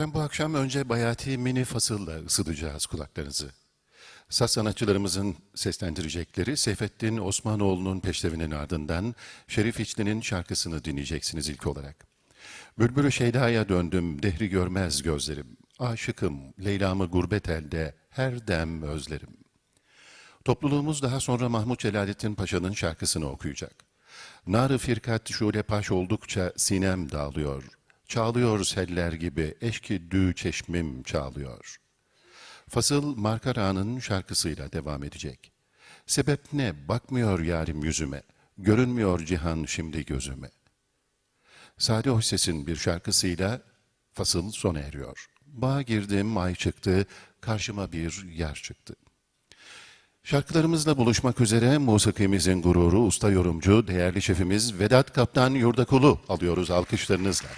Efendim bu akşam önce Bayati mini fasılla ısıtacağız kulaklarınızı. Saz sanatçılarımızın seslendirecekleri Seyfettin Osmanoğlu'nun peşrevinin ardından Şerif İçli'nin şarkısını dinleyeceksiniz ilk olarak. Bülbülü Şeyda'ya döndüm, dehri görmez gözlerim. Aşıkım, Leyla'mı gurbet elde, her dem özlerim. Topluluğumuz daha sonra Mahmut Celalettin Paşa'nın şarkısını okuyacak. Nar-ı firkat şule paş oldukça sinem dağılıyor. Çağlıyor seller gibi eşki dü çeşmim çağlıyor. Fasıl Marka Ra'nın şarkısıyla devam edecek. Sebep ne? Bakmıyor yarim yüzüme. Görünmüyor cihan şimdi gözüme. Sade Hosses'in bir şarkısıyla fasıl sona eriyor. Bağ girdim, ay çıktı, karşıma bir yer çıktı. Şarkılarımızla buluşmak üzere musikimizin gururu, usta yorumcu, değerli şefimiz Vedat Kaptan Yurdakulu alıyoruz alkışlarınızla.